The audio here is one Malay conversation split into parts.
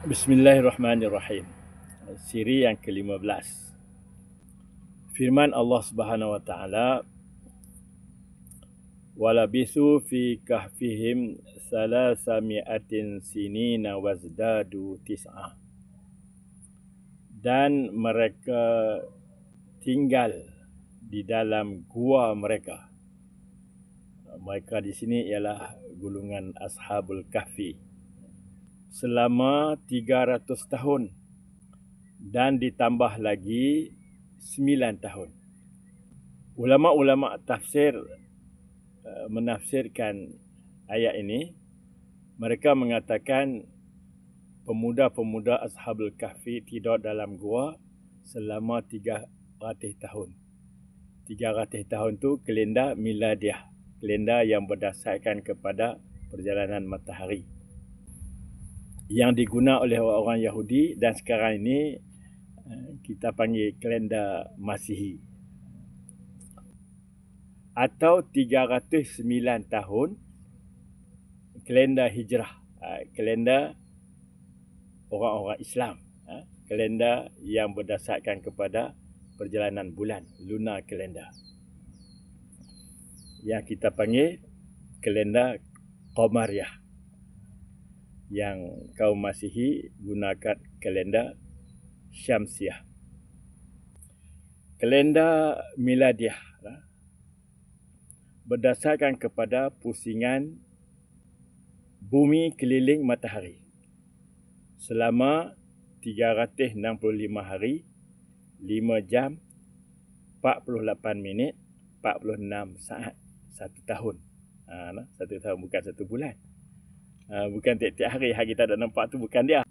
Bismillahirrahmanirrahim. Siri yang ke-15. Firman Allah Subhanahu wa taala Walabithu fi kahfihim salasami'atin sinina wazdadu tis'ah. Dan mereka tinggal di dalam gua mereka. Mereka di sini ialah gulungan Ashabul Kahfi selama 300 tahun dan ditambah lagi 9 tahun. Ulama-ulama tafsir uh, menafsirkan ayat ini mereka mengatakan pemuda-pemuda Ashabul Kahfi tidur dalam gua selama 300 tahun. 300 tahun tu kalender miladiah, kalender yang berdasarkan kepada perjalanan matahari yang digunakan oleh orang-orang Yahudi dan sekarang ini eh, kita panggil kalender Masihi. Atau 309 tahun kalender Hijrah, eh, kalender orang-orang Islam, eh, kalender yang berdasarkan kepada perjalanan bulan, lunar kalender. Yang kita panggil kalender Qamariyah yang kaum Masihi gunakan kalender Syamsiah. Kalender Miladiah lah, berdasarkan kepada pusingan bumi keliling matahari selama 365 hari 5 jam 48 minit 46 saat satu tahun. Ha, satu tahun bukan satu bulan. Ah, bukan tiap-tiap hari hari kita ada nampak tu bukan dia.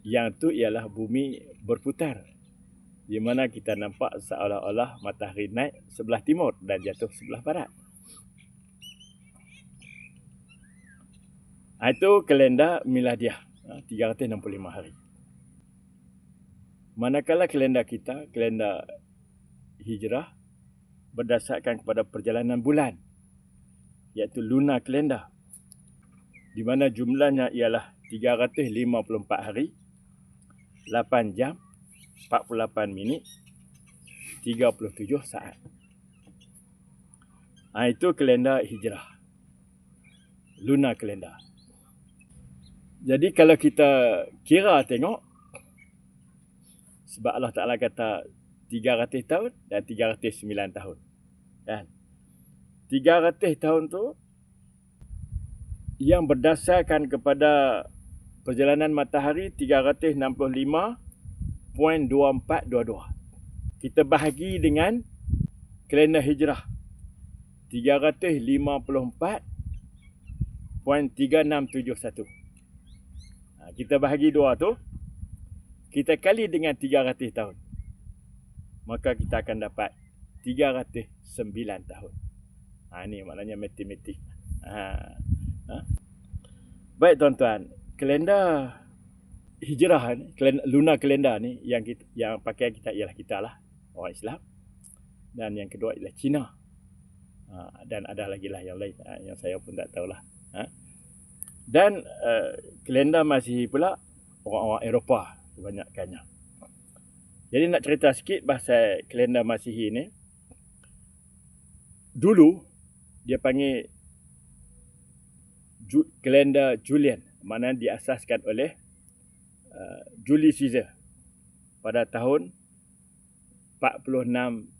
Yang tu ialah bumi berputar. Di mana kita nampak seolah-olah matahari naik sebelah timur dan jatuh sebelah barat. Ah, itu kalender miladiah. 365 ah, hari. Manakala kalender kita, kalender hijrah, berdasarkan kepada perjalanan bulan. Iaitu lunar kalender di mana jumlahnya ialah 354 hari 8 jam 48 minit 37 saat. Ha, itu kalender hijrah. Lunar kalender. Jadi kalau kita kira tengok sebab Allah Taala kata 300 tahun dan 309 tahun. Kan? 300 tahun tu yang berdasarkan kepada perjalanan matahari 365.2422. Kita bahagi dengan kalender hijrah 354.3671. Ha, kita bahagi dua tu kita kali dengan 300 tahun. Maka kita akan dapat 309 tahun. Ha, ini maknanya matematik. Ha. Ha? Baik tuan-tuan, kalender hijrah lunar kalender ni yang kita, yang pakai kita ialah kita lah, orang Islam. Dan yang kedua ialah Cina. Ha, dan ada lagi lah yang lain ha, yang saya pun tak tahulah. Dan uh, kalender masih pula orang-orang Eropah kebanyakannya. Jadi nak cerita sikit bahasa kalender Masihi ni. Dulu dia panggil kalender Julian mana diasaskan oleh uh, Julius Caesar pada tahun 46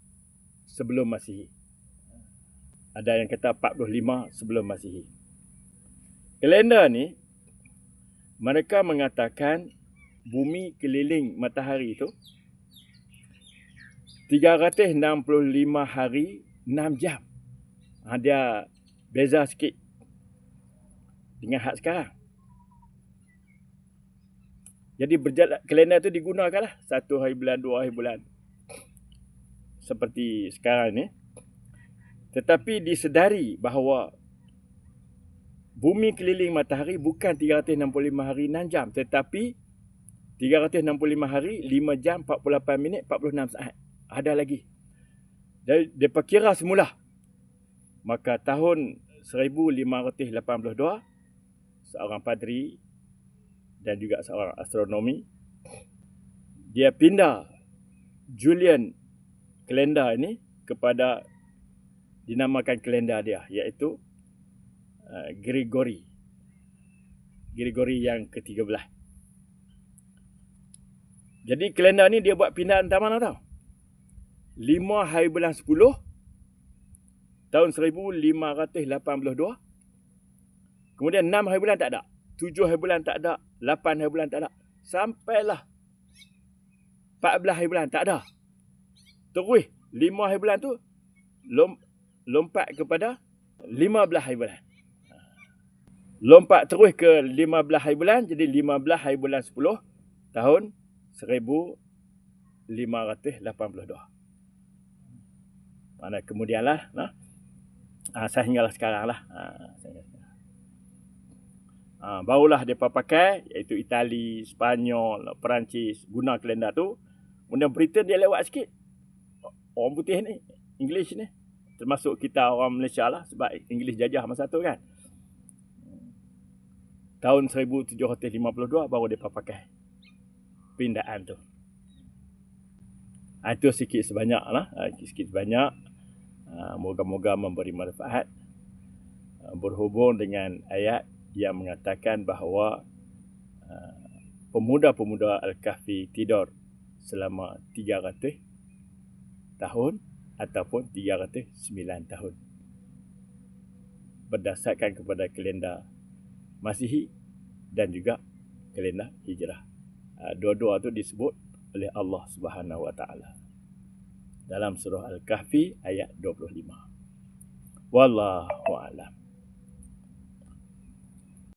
sebelum Masihi. Ada yang kata 45 sebelum Masihi. Kalender ni mereka mengatakan bumi keliling matahari itu 365 hari 6 jam. Ha, dia beza sikit dengan had sekarang. Jadi berjalan kalender tu digunakanlah satu hari bulan, dua hari bulan. Seperti sekarang ni. Tetapi disedari bahawa bumi keliling matahari bukan 365 hari 6 jam. Tetapi 365 hari 5 jam 48 minit 46 saat. Ada lagi. Jadi dia perkira semula. Maka tahun 1582 seorang padri dan juga seorang astronomi. Dia pindah Julian kalender ini kepada dinamakan kalender dia iaitu uh, Gregory. Gregory yang ke-13. Jadi kalender ni dia buat pindah entah mana tahu. 5 hari bulan 10 tahun 1582. Kemudian 6 hari bulan tak ada. 7 hari bulan tak ada. 8 hari bulan tak ada. Sampailah 14 hari bulan tak ada. Terus 5 hari bulan tu lom, lompat kepada 15 hari bulan. Lompat terus ke 15 hari bulan. Jadi 15 hari bulan 10 tahun 1582. Mana kemudian lah. Nah. Ha, saya hinggalah sekarang lah. Ha, ha, barulah mereka pakai iaitu Itali, Spanyol, Perancis guna kalender tu. Kemudian Britain dia lewat sikit. Orang putih ni, English ni. Termasuk kita orang Malaysia lah sebab English jajah masa tu kan. Tahun 1752 baru mereka pakai pindaan tu. Ha, itu sikit sebanyak lah. Ha, sikit sebanyak. Ha, moga-moga memberi manfaat. Berhubung dengan ayat yang mengatakan bahawa ha, pemuda-pemuda Al-Kahfi tidur selama 300 tahun ataupun 309 tahun. Berdasarkan kepada kalender Masihi dan juga kalender Hijrah. Ah, dua-dua tu disebut oleh Allah Subhanahu Wa Taala dalam surah Al-Kahfi ayat 25. Wallahu a'lam.